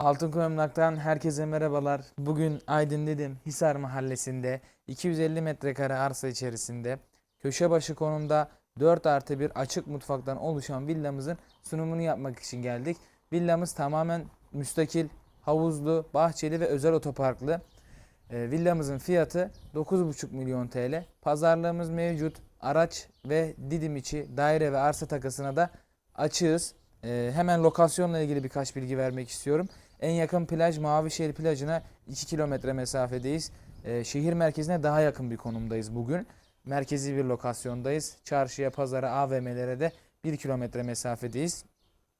Altınkoy Emlak'tan herkese merhabalar. Bugün Aydın dedim Hisar Mahallesi'nde 250 metrekare arsa içerisinde köşe başı konumda 4 artı bir açık mutfaktan oluşan villamızın sunumunu yapmak için geldik. Villamız tamamen müstakil, havuzlu, bahçeli ve özel otoparklı. E, villamızın fiyatı 9,5 milyon TL. Pazarlığımız mevcut. Araç ve Didim içi daire ve arsa takısına da açığız. E, hemen lokasyonla ilgili birkaç bilgi vermek istiyorum. En yakın plaj Mavişehir plajına 2 kilometre mesafedeyiz. E, şehir merkezine daha yakın bir konumdayız bugün. Merkezi bir lokasyondayız. Çarşıya, pazara, AVM'lere de 1 kilometre mesafedeyiz.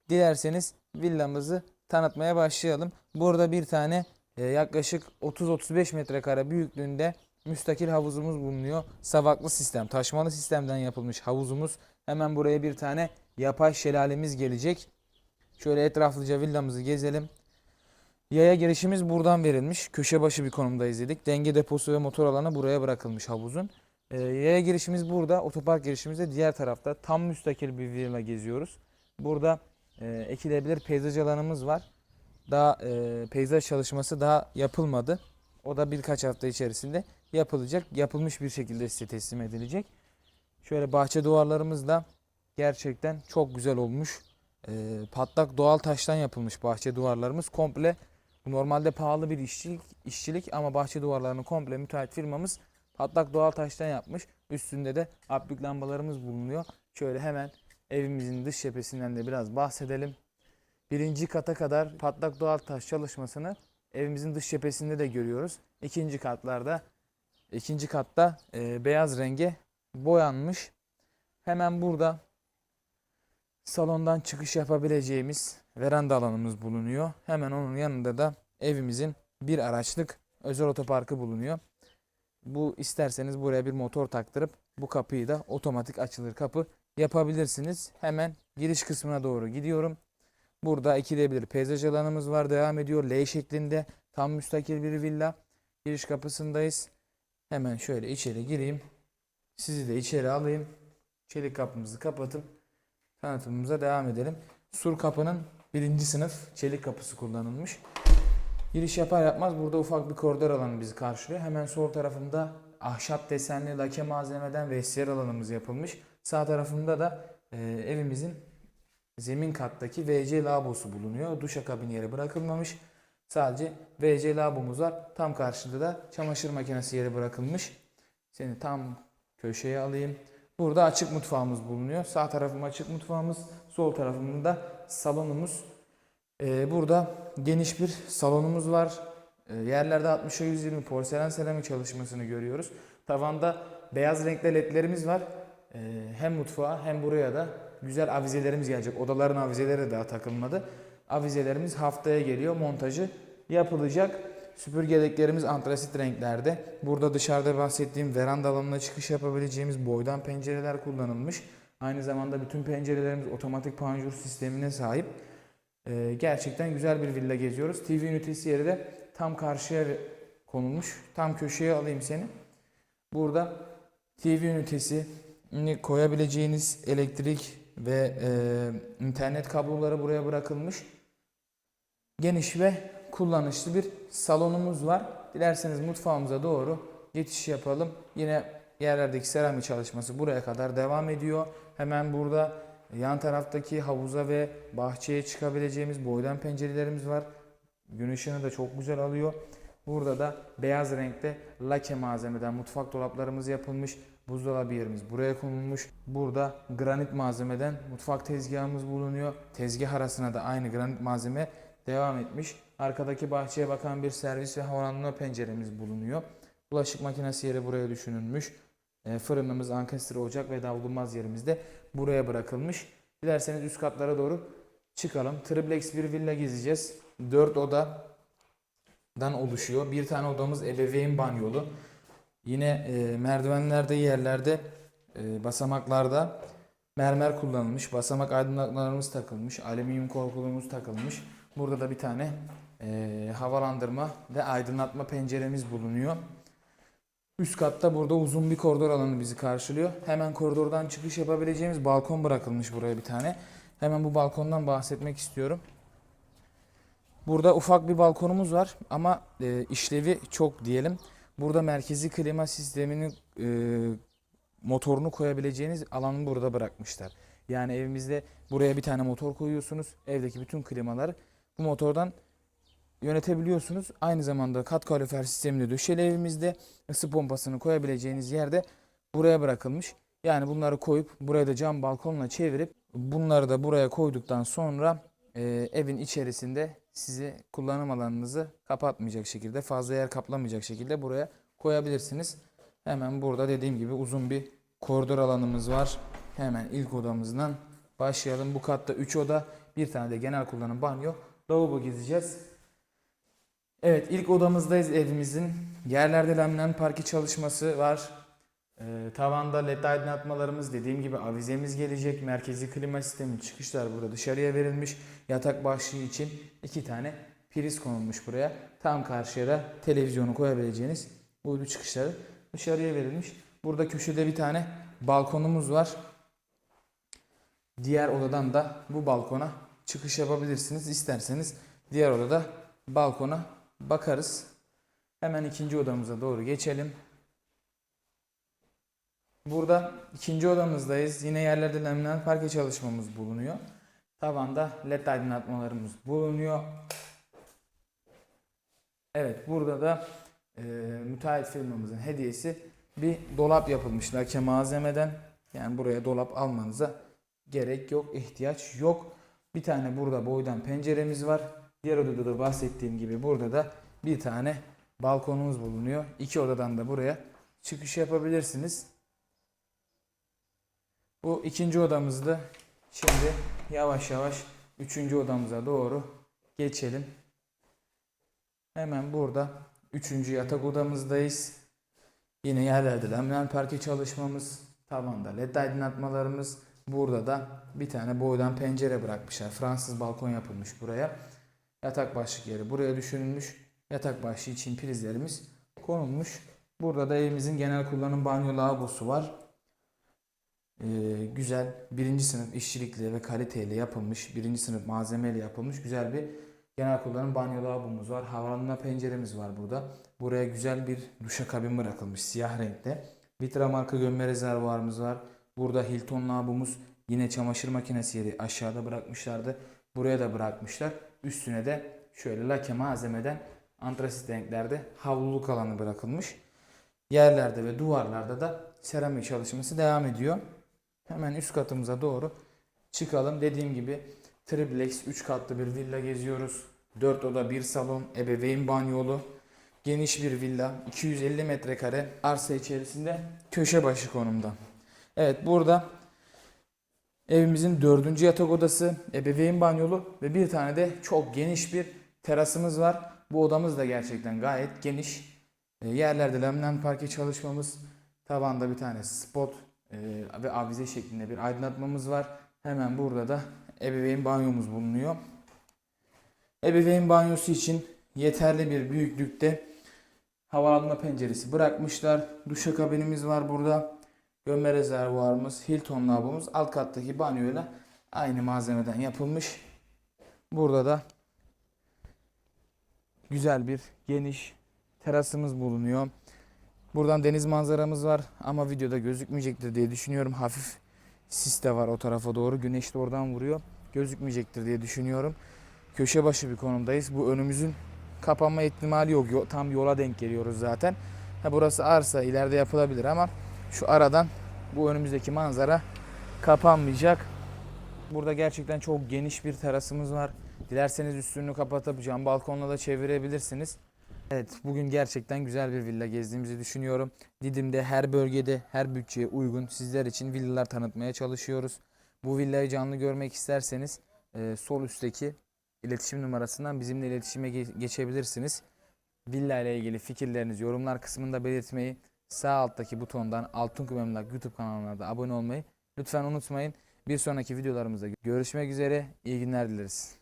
Dilerseniz villamızı tanıtmaya başlayalım. Burada bir tane e, yaklaşık 30-35 metrekare büyüklüğünde müstakil havuzumuz bulunuyor. Savaklı sistem, taşmalı sistemden yapılmış havuzumuz. Hemen buraya bir tane yapay şelalemiz gelecek. Şöyle etraflıca villamızı gezelim. Yaya girişimiz buradan verilmiş. Köşe başı bir konumdayız dedik. Denge deposu ve motor alanı buraya bırakılmış havuzun. Ee, yaya girişimiz burada. Otopark girişimiz de diğer tarafta. Tam müstakil bir villa geziyoruz. Burada e, ekilebilir peyzaj alanımız var. Daha e, peyzaj çalışması daha yapılmadı. O da birkaç hafta içerisinde yapılacak. Yapılmış bir şekilde size teslim edilecek. Şöyle bahçe duvarlarımız da gerçekten çok güzel olmuş. E, patlak doğal taştan yapılmış bahçe duvarlarımız. Komple normalde pahalı bir işçilik, işçilik ama bahçe duvarlarını komple müteahhit firmamız patlak doğal taştan yapmış. Üstünde de aplik lambalarımız bulunuyor. Şöyle hemen evimizin dış cephesinden de biraz bahsedelim. Birinci kata kadar patlak doğal taş çalışmasını evimizin dış cephesinde de görüyoruz. İkinci katlarda, ikinci katta e, beyaz renge boyanmış. Hemen burada salondan çıkış yapabileceğimiz veranda alanımız bulunuyor. Hemen onun yanında da evimizin bir araçlık özel otoparkı bulunuyor. Bu isterseniz buraya bir motor taktırıp bu kapıyı da otomatik açılır kapı yapabilirsiniz. Hemen giriş kısmına doğru gidiyorum. Burada ekilebilir peyzaj alanımız var. Devam ediyor. L şeklinde tam müstakil bir villa. Giriş kapısındayız. Hemen şöyle içeri gireyim. Sizi de içeri alayım. Çelik kapımızı kapatıp tanıtımımıza devam edelim. Sur kapının birinci sınıf çelik kapısı kullanılmış. Giriş yapar yapmaz burada ufak bir koridor alanı bizi karşılıyor. Hemen sol tarafında ahşap desenli lake malzemeden vestiyer alanımız yapılmış. Sağ tarafında da e, evimizin zemin kattaki WC lavabosu bulunuyor. Duşakabin yeri bırakılmamış. Sadece WC lavabomuz var. Tam karşıda da çamaşır makinesi yeri bırakılmış. Seni tam köşeye alayım. Burada açık mutfağımız bulunuyor. Sağ tarafım açık mutfağımız, sol tarafımda salonumuz. Ee, burada geniş bir salonumuz var. Ee, yerlerde 60'a 120 porselen seramik çalışmasını görüyoruz. Tavanda beyaz renkli ledlerimiz var. Ee, hem mutfağa hem buraya da güzel avizelerimiz gelecek. Odaların avizeleri daha takılmadı. Avizelerimiz haftaya geliyor. Montajı yapılacak. Süpürgeliklerimiz antrasit renklerde. Burada dışarıda bahsettiğim veranda alanına çıkış yapabileceğimiz boydan pencereler kullanılmış. Aynı zamanda bütün pencerelerimiz otomatik panjur sistemine sahip. Ee, gerçekten güzel bir villa geziyoruz. TV ünitesi yeri de tam karşıya konulmuş. Tam köşeye alayım seni. Burada TV ünitesi, koyabileceğiniz elektrik ve e, internet kabloları buraya bırakılmış. Geniş ve kullanışlı bir salonumuz var. Dilerseniz mutfağımıza doğru geçiş yapalım. Yine yerlerdeki seramik çalışması buraya kadar devam ediyor. Hemen burada yan taraftaki havuza ve bahçeye çıkabileceğimiz boydan pencerelerimiz var. Gün ışığını da çok güzel alıyor. Burada da beyaz renkte lake malzemeden mutfak dolaplarımız yapılmış. Buzdolabı yerimiz buraya konulmuş. Burada granit malzemeden mutfak tezgahımız bulunuyor. Tezgah arasına da aynı granit malzeme devam etmiş. Arkadaki bahçeye bakan bir servis ve havalandırma penceremiz bulunuyor. Bulaşık makinesi yeri buraya düşünülmüş. E, fırınımız, ankestre ocak ve davlumbaz yerimiz de buraya bırakılmış. Dilerseniz üst katlara doğru çıkalım. Triplex bir villa gezeceğiz. 4 odadan oluşuyor. Bir tane odamız ebeveyn banyolu. Yine e, merdivenlerde yerlerde e, basamaklarda mermer kullanılmış. Basamak aydınlatmalarımız takılmış. Alüminyum korkulumuz takılmış. Burada da bir tane e, havalandırma ve aydınlatma penceremiz bulunuyor. Üst katta burada uzun bir koridor alanı bizi karşılıyor. Hemen koridordan çıkış yapabileceğimiz balkon bırakılmış buraya bir tane. Hemen bu balkondan bahsetmek istiyorum. Burada ufak bir balkonumuz var ama e, işlevi çok diyelim. Burada merkezi klima sisteminin e, motorunu koyabileceğiniz alanı burada bırakmışlar. Yani evimizde buraya bir tane motor koyuyorsunuz. Evdeki bütün klimaları bu motordan yönetebiliyorsunuz. Aynı zamanda kat kalorifer sistemini döşeli evimizde ısı pompasını koyabileceğiniz yerde buraya bırakılmış. Yani bunları koyup buraya da cam balkonla çevirip bunları da buraya koyduktan sonra e, evin içerisinde sizi kullanım alanınızı kapatmayacak şekilde fazla yer kaplamayacak şekilde buraya koyabilirsiniz. Hemen burada dediğim gibi uzun bir koridor alanımız var. Hemen ilk odamızdan başlayalım. Bu katta 3 oda, bir tane de genel kullanım banyo, lavabo gezeceğiz. Evet ilk odamızdayız evimizin. Yerlerde laminat parke çalışması var. Ee, tavanda led aydınlatmalarımız dediğim gibi avizemiz gelecek. Merkezi klima sistemi çıkışlar burada dışarıya verilmiş. Yatak başlığı için iki tane priz konulmuş buraya. Tam karşıya da televizyonu koyabileceğiniz uydu çıkışları dışarıya verilmiş. Burada köşede bir tane balkonumuz var. Diğer odadan da bu balkona çıkış yapabilirsiniz. İsterseniz diğer odada balkona bakarız. Hemen ikinci odamıza doğru geçelim. Burada ikinci odamızdayız. Yine yerlerde laminat parke çalışmamız bulunuyor. Tavanda led aydınlatmalarımız bulunuyor. Evet burada da e, müteahhit firmamızın hediyesi bir dolap yapılmış lake malzemeden. Yani buraya dolap almanıza gerek yok, ihtiyaç yok. Bir tane burada boydan penceremiz var. Diğer odada da bahsettiğim gibi burada da bir tane balkonumuz bulunuyor. İki odadan da buraya çıkış yapabilirsiniz. Bu ikinci odamızdı. Şimdi yavaş yavaş üçüncü odamıza doğru geçelim. Hemen burada üçüncü yatak odamızdayız. Yine yerlerde laminat parke çalışmamız, tavanda led aydınlatmalarımız. Burada da bir tane boydan pencere bırakmışlar. Fransız balkon yapılmış buraya. Yatak başlık yeri buraya düşünülmüş. Yatak başlığı için prizlerimiz konulmuş. Burada da evimizin genel kullanım banyo lavabosu var. Ee, güzel birinci sınıf işçilikle ve kaliteyle yapılmış, birinci sınıf malzemeyle yapılmış güzel bir genel kullanım banyo lavabomuz var. Havalanma penceremiz var burada. Buraya güzel bir duşakabin bırakılmış siyah renkte. Vitra marka gömme rezervuarımız var. Burada Hilton lavabomuz yine çamaşır makinesi yeri aşağıda bırakmışlardı. Buraya da bırakmışlar. Üstüne de şöyle lake malzemeden antrasit renklerde havluluk alanı bırakılmış. Yerlerde ve duvarlarda da seramik çalışması devam ediyor. Hemen üst katımıza doğru çıkalım. Dediğim gibi triplex 3 katlı bir villa geziyoruz. 4 oda 1 salon, ebeveyn banyolu, geniş bir villa, 250 metrekare arsa içerisinde köşe başı konumda. Evet burada evimizin dördüncü yatak odası, ebeveyn banyolu ve bir tane de çok geniş bir terasımız var. Bu odamız da gerçekten gayet geniş. E, Yerlerde laminat parke çalışmamız, tavanda bir tane spot e, ve avize şeklinde bir aydınlatmamız var. Hemen burada da ebeveyn banyomuz bulunuyor. Ebeveyn banyosu için yeterli bir büyüklükte havalanma penceresi bırakmışlar. Duşakabinimiz var burada. Gömme rezervuarımız, Hilton lavabomuz alt kattaki banyoyla aynı malzemeden yapılmış. Burada da güzel bir geniş terasımız bulunuyor. Buradan deniz manzaramız var ama videoda gözükmeyecektir diye düşünüyorum. Hafif sis de var o tarafa doğru. Güneş de oradan vuruyor. Gözükmeyecektir diye düşünüyorum. Köşe başı bir konumdayız. Bu önümüzün kapanma ihtimali yok. Yo- Tam yola denk geliyoruz zaten. Ha, burası arsa ileride yapılabilir ama şu aradan bu önümüzdeki manzara kapanmayacak. Burada gerçekten çok geniş bir terasımız var. Dilerseniz üstünü kapatıp cam balkonla da çevirebilirsiniz. Evet bugün gerçekten güzel bir villa gezdiğimizi düşünüyorum. Didim'de her bölgede her bütçeye uygun sizler için villalar tanıtmaya çalışıyoruz. Bu villayı canlı görmek isterseniz e, sol üstteki iletişim numarasından bizimle iletişime ge- geçebilirsiniz. Villa ile ilgili fikirlerinizi yorumlar kısmında belirtmeyi, sağ alttaki butondan Altın Kümemlak YouTube kanalına da abone olmayı lütfen unutmayın. Bir sonraki videolarımızda görüşmek üzere. İyi günler dileriz.